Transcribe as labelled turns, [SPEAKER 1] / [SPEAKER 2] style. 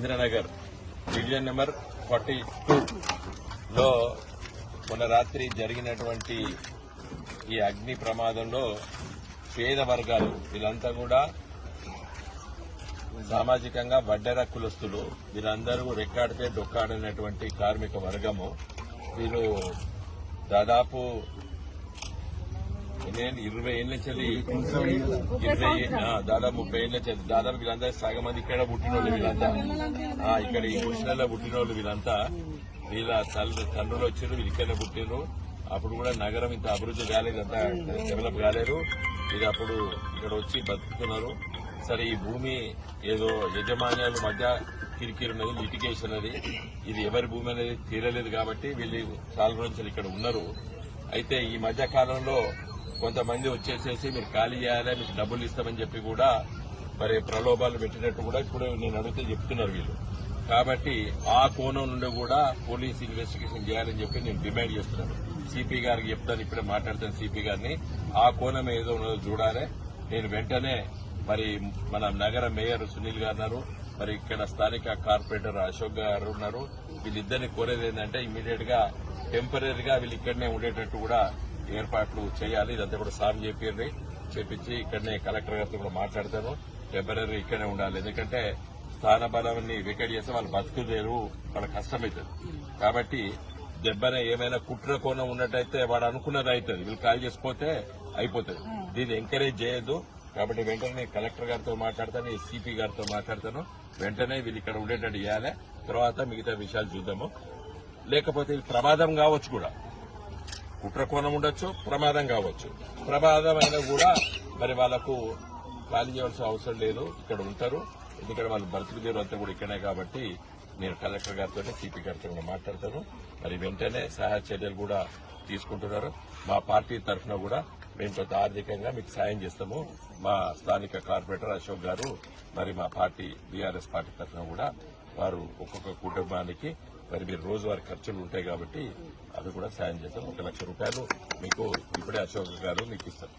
[SPEAKER 1] Indranagar division number forty two లో మొన్న రాత్రి జరిగినటువంటి ఈ అగ్ని ప్రమాదంలో పేద వర్గాలు వీళ్ళంతా కూడా సామాజికంగా వడ్డెర కులస్తులు వీళ్ళందరూ రెక్కాడితే డొక్కాడినటువంటి కార్మిక వర్గము. వీళ్ళు దాదాపు ఎన్ని- ఇరవై ఏళ్ళ చెల్లి ఇరవై దాదాపు ముప్పై ఏళ్ళ చెల్లి దాదాపు వీళ్ళంతా సగం మంది ఇక్కడ పుట్టినోళ్ళు వీళ్ళంతా. ఆ, ఇక్కడ ఈ కృష్ణలో పుట్టినోళ్ళు వీళ్ళంతా. వీళ్ళ తల్లి తండ్రులు వచ్చారు వీళ్ళు పుట్టినరు అప్పుడు కూడా నగరం ఇంత అభివృద్ధి కాలేదు అంత డెవలప్ కాలేదు. ఇది అప్పుడు ఇక్కడ వచ్చి బతుకుతున్నారు. సరే ఈ భూమి ఏదో యజమాన్యాల మధ్య కిరికిరి ఉన్నది లిటిగేషన్ అది. ఇది ఎవరి భూమి అనేది తీరలేదు కాబట్టి వీళ్ళు చాలా రోజులు ఇక్కడ ఉన్నారు. అయితే ఈ మధ్య కాలంలో కొంతమంది వచ్చేసేసి మీరు ఖాళీ చేయాలి మీకు డబ్బులు ఇస్తామని చెప్పి కూడా మరి ప్రలోభాలు పెట్టినట్టు కూడా ఇప్పుడు నేను అడిగితే చెప్తున్నారు వీళ్ళు. కాబట్టి ఆ కోణం నుండి కూడా పోలీస్ ఇన్వెస్టిగేషన్ చేయాలని చెప్పి నేను డిమాండ్ చేస్తున్నాను. సిపి గారికి చెప్తాను ఇప్పుడే మాట్లాడతాను సిపి గారిని. ఆ కోణం ఏదో ఉన్నదో చూడాలి. నేను వెంటనే మరి మన నగర మేయర్ సునీల్ గారు ఉన్నారు. మరి ఇక్కడ స్థానిక కార్పొరేటర్ అశోక్ గారు ఉన్నారు. వీళ్ళిద్దరిని కోరేది ఏంటంటే ఇమీడియట్గా టెంపరీగా వీళ్ళు ఇక్కడనే ఉండేటట్టు కూడా ఏర్పాట్లు చేయాలి ఇదంతా కూడా సార్ చెప్పింది చెప్పించి ఇక్కడనే కలెక్టర్ గారితో కూడా మాట్లాడతాను. టెంపరీ ఇక్కడనే ఉండాలి. ఎందుకంటే స్థాన బలాన్ని వికెట్ చేస్తే వాళ్ళు బతుకులేరు వాళ్ళ కష్టమవుతుంది కాబట్టి దెబ్బన ఏమైనా కుట్ర కోణం ఉన్నట్టయితే వాడు అనుకున్నది అవుతుంది వీళ్ళు కాల్ చేసిపోతే అయిపోతుంది. దీన్ని ఎంకరేజ్ చేయొద్దు. కాబట్టి వెంటనే కలెక్టర్ గారితో మాట్లాడతాను సిపి గారితో మాట్లాడతాను. వెంటనే వీళ్ళు ఇక్కడ ఉండేటట్టు చేయాలి. తర్వాత మిగతా విషయాలు చూద్దాము. లేకపోతే ఇది ప్రమాదం కావచ్చు కూడా. కుట్ర కోణం ఉండొచ్చు ప్రమాదం కావచ్చు. ప్రమాదం అయినా కూడా మరి వాళ్ళకు ఖాళీ చేయవలసిన అవసరం లేదు ఇక్కడ ఉంటారు. ఎందుకంటే వాళ్ళు బ్రతుకు తీరు అంతా కూడా ఇక్కడే కాబట్టి నేను కలెక్టర్ గారితో సిపి గారితో కూడా మాట్లాడతాను. మరి వెంటనే సహాయ చర్యలు కూడా తీసుకుంటున్నారు. మా పార్టీ తరఫున కూడా మేము కొంత ఆర్థికంగా మీకు సాయం చేస్తాము. మా స్థానిక కార్పొరేటర్ అశోక్ గారు మరి మా పార్టీ బీఆర్ఎస్ పార్టీ తరఫున కూడా వారు ఒక్కొక్క కుటుంబానికి మరి మీరు రోజువారీ ఖర్చులు ఉంటాయి కాబట్టి అవి కూడా సాయం చేస్తాం ఒక లక్ష రూపాయలు మీకు ఇప్పుడే అశోక్ గారు మీకు ఇస్తారు.